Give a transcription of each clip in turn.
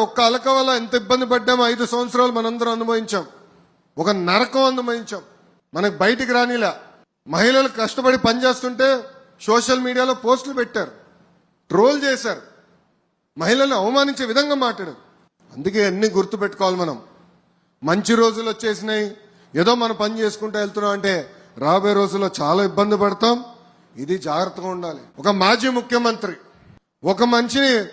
ఒక్క అలక వల్ల ఎంత ఇబ్బంది పడ్డామో ఐదు సంవత్సరాలు మనందరం అనుభవించాం. ఒక నరకం అనుభవించాం. మనకు బయటికి రానిలా. మహిళలు కష్టపడి పనిచేస్తుంటే సోషల్ మీడియాలో పోస్టులు పెట్టారు. ట్రోల్ చేశారు. మహిళలను అవమానించే విధంగా మాట్లాడారు. అందుకే అన్ని గుర్తు పెట్టుకోవాలి మనం. మంచి రోజులు వచ్చేసినాయి. ఏదో మనం పని చేసుకుంటూ వెళ్తున్నాం అంటే రాబోయే రోజుల్లో చాలా ఇబ్బంది పడతాం. ఇది జాగ్రత్తగా ఉండాలి. ఒక మాజీ ముఖ్యమంత్రి. ఒక మనిషిని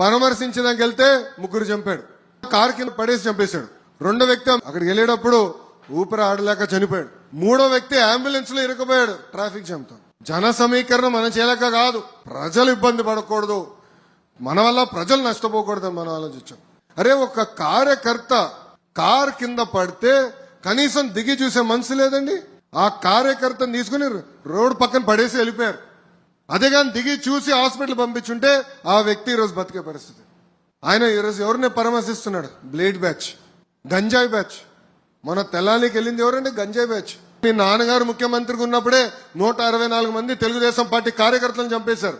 పరామర్శించడానికి వెళ్తే ముగ్గురు చంపాడు. కారు కింద పడేసి చంపేశాడు. రెండో వ్యక్తి అక్కడికి వెళ్ళేటప్పుడు ఊపిరి ఆడలేక చనిపోయాడు. మూడో వ్యక్తి అంబులెన్స్లో ఇరుకుపోయాడు ట్రాఫిక్ జామ్తో జన సమీకరణ మనం చేయలేక కాదు. ప్రజలు ఇబ్బంది పడకూడదు. మన వల్ల ప్రజలు నష్టపోకూడదని మనం ఆలోచించాం. అరే ఒక కార్యకర్త కార్ కింద పడితే కనీసం దిగి చూసే మనసు లేదండి? ఆ కార్యకర్తను తీసుకుని రోడ్డు పక్కన పడేసి వెళ్ళిపోయారు. అదే కానీ దిగి చూసి హాస్పిటల్ పంపించుంటే ఆ వ్యక్తి ఈరోజు బతికే పరిస్థితి. ఆయన ఈరోజు ఎవరిని పరామర్శిస్తున్నాడు? Blade batch. గంజాయి బ్యాచ్. మన తెల్లానికి వెళ్ళింది ఎవరండి? గంజాయి బ్యాచ్. మీ నాన్నగారు ముఖ్యమంత్రిగా ఉన్నప్పుడే నూట అరవై నాలుగు మంది తెలుగుదేశం పార్టీ కార్యకర్తలను చంపేశారు.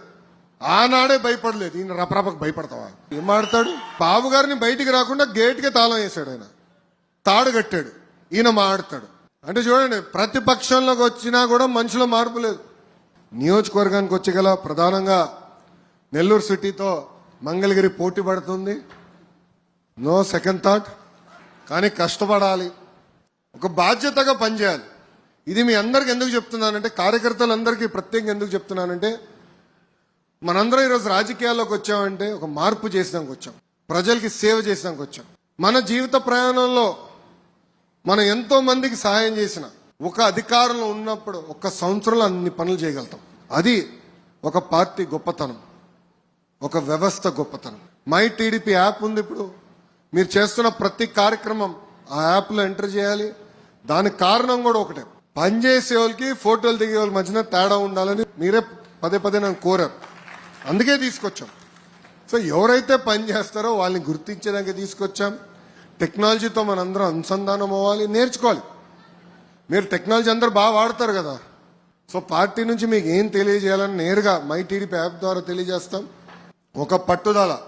ఆనాడే భయపడలేదు. ఈయన రపరపకు భయపడతావా? ఏం మాడతాడు? బాబు గారిని బయటికి రాకుండా గేట్కి తాళం వేశాడు ఆయన. తాడు కట్టాడు. ఈయన మాడతాడు. అంటే చూడండి ప్రతిపక్షంలోకి వచ్చినా కూడా మనుషుల మార్పు లేదు. నియోజకవర్గానికి వచ్చి గల ప్రధానంగా నెల్లూరు సిటీతో మంగళగిరి పోటీ పడుతుంది. No second thought. కానీ కష్టపడాలి. ఒక బాధ్యతగా పనిచేయాలి. ఇది మీ అందరికి ఎందుకు చెప్తున్నానంటే కార్యకర్తలందరికీ ప్రత్యేకంగా ఎందుకు చెప్తున్నానంటే మనందరం ఈరోజు రాజకీయాల్లోకి వచ్చామంటే ఒక మార్పు చేసినాక వచ్చాం. ప్రజలకి సేవ చేసినాక వచ్చాం. మన జీవిత ప్రయాణంలో మనం ఎంతో మందికి సహాయం చేసిన. ఒక అధికారంలో ఉన్నప్పుడు ఒక సంవత్సరంలో అన్ని పనులు చేయగలుగుతాం. అది ఒక పార్టీ గొప్పతనం. ఒక వ్యవస్థ గొప్పతనం. మై టీడీపీ యాప్ ఉంది ఇప్పుడు. మీరు చేస్తున్న ప్రతి కార్యక్రమం ఆ యాప్లో ఎంటర్ చేయాలి. దానికి కారణం కూడా ఒకటే. పనిచేసే వాళ్ళకి ఫోటోలు దిగే వాళ్ళ మధ్యన తేడా ఉండాలని మీరే పదే పదే నన్ను కోరారు. అందుకే తీసుకొచ్చాం. సో ఎవరైతే పని చేస్తారో వాళ్ళని గుర్తించడానికి తీసుకొచ్చాం. టెక్నాలజీతో మనందరం అనుసంధానం అవ్వాలి నేర్చుకోవాలి. మీరు టెక్నాలజీ అందరూ బాగా వాడతారు కదా. సో పార్టీ నుంచి మీకు ఏం తెలియజేయాలని నేరుగా మై టీడీపీ యాప్ ద్వారా తెలియజేస్తాం. ఒక పట్టుదల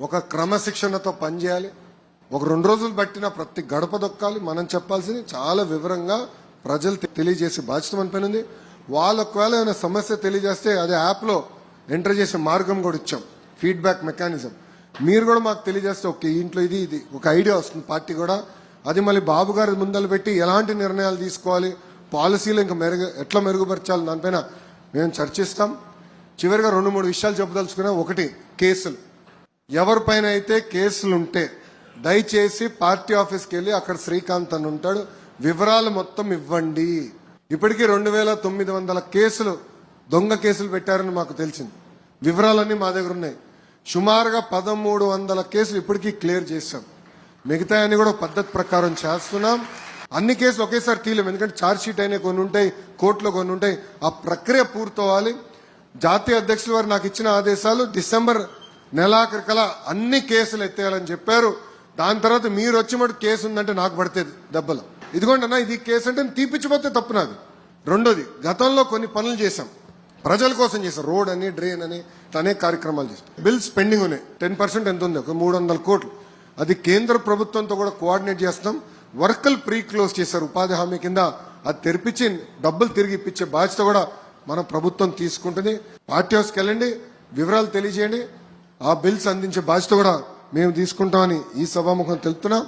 ఒక క్రమశిక్షణతో పనిచేయాలి. ఒక రెండు రోజులు పట్టిన ప్రతి గడప దొక్కాలి. మనం చెప్పాల్సింది చాలా వివరంగా ప్రజలు తెలియజేసే బాధ్యత మన పైన ఉంది. వాళ్ళు ఒకవేళ ఏమైనా సమస్య తెలియజేస్తే అది యాప్లో ఎంటర్ చేసే మార్గం కూడా ఇచ్చాం. Feedback mechanism. మీరు కూడా మాకు తెలియజేస్తే ఓకే ఇంట్లో ఇది ఇది ఒక ఐడియా వస్తుంది పార్టీ కూడా. అది మళ్ళీ బాబు గారి ముందలు పెట్టి ఎలాంటి నిర్ణయాలు తీసుకోవాలి? పాలసీలు ఇంకా మెరుగు ఎట్లా మెరుగుపరచాలి? దానిపైన మేము చర్చిస్తాం. చివరిగా రెండు మూడు విషయాలు చెప్పదలుచుకున్నా ఒకటి కేసులు. ఎవరిపైన అయితే కేసులు ఉంటే దయచేసి పార్టీ ఆఫీస్కి వెళ్ళి అక్కడ శ్రీకాంత్ అని ఉంటాడు. వివరాలు మొత్తం ఇవ్వండి. ఇప్పటికీ రెండు వేల తొమ్మిది వందల కేసులు దొంగ కేసులు పెట్టారని మాకు తెలిసింది. వివరాలన్నీ మా దగ్గర ఉన్నాయి. సుమారుగా పదమూడు వందల కేసులు ఇప్పటికీ క్లియర్ చేశాం. మిగతా అన్ని కూడా పద్ధతి ప్రకారం చేస్తున్నాం. అన్ని కేసులు ఒకేసారి తీయలేం. ఎందుకంటే ఛార్జ్ షీట్ అయినా కొన్ని ఉంటాయి కోర్టులో కొన్ని ఉంటాయి. ఆ ప్రక్రియ పూర్తవ్వాలి. జాతీయ అధ్యక్షుల వారు నాకు ఇచ్చిన ఆదేశాలు డిసెంబర్ నెలాఖరికలా అన్ని కేసులు ఎత్తేయాలని చెప్పారు. దాని తర్వాత మీరు వచ్చి మటు కేసు ఉందంటే నాకు పడితే దెబ్బలు. ఇదిగోండి అన్న ఇది కేసు అంటే తీపిచ్చిపోతే తప్పు నాది. రెండోది గతంలో కొన్ని పనులు చేశాం. ప్రజల కోసం చేశాం. రోడ్ అని డ్రైన్ అని అనేక కార్యక్రమాలు చేశాం. బిల్స్ పెండింగ్ ఉన్నాయి. టెన్ పర్సెంట్ ఎంత ఉంది? ఒక మూడు వందల కోట్లు. అది కేంద్ర ప్రభుత్వంతో కూడా కోఆర్డినేట్ చేస్తాం వర్కలు ప్రీ క్లోజ్ చేశారు ఉపాధి హామీ కింద. అది తెరిపించి డబ్బులు తిరిగి ఇప్పించే బాధ్యత కూడా మన ప్రభుత్వం తీసుకుంటుంది. పార్టీ హౌస్కి వెళ్ళండి వివరాలు తెలియజేయండి. ఆ బిల్స్ అందించే బాధ్యత కూడా మేము తీసుకుంటామని ఈ సభాముఖం తెలుపుతున్నాం.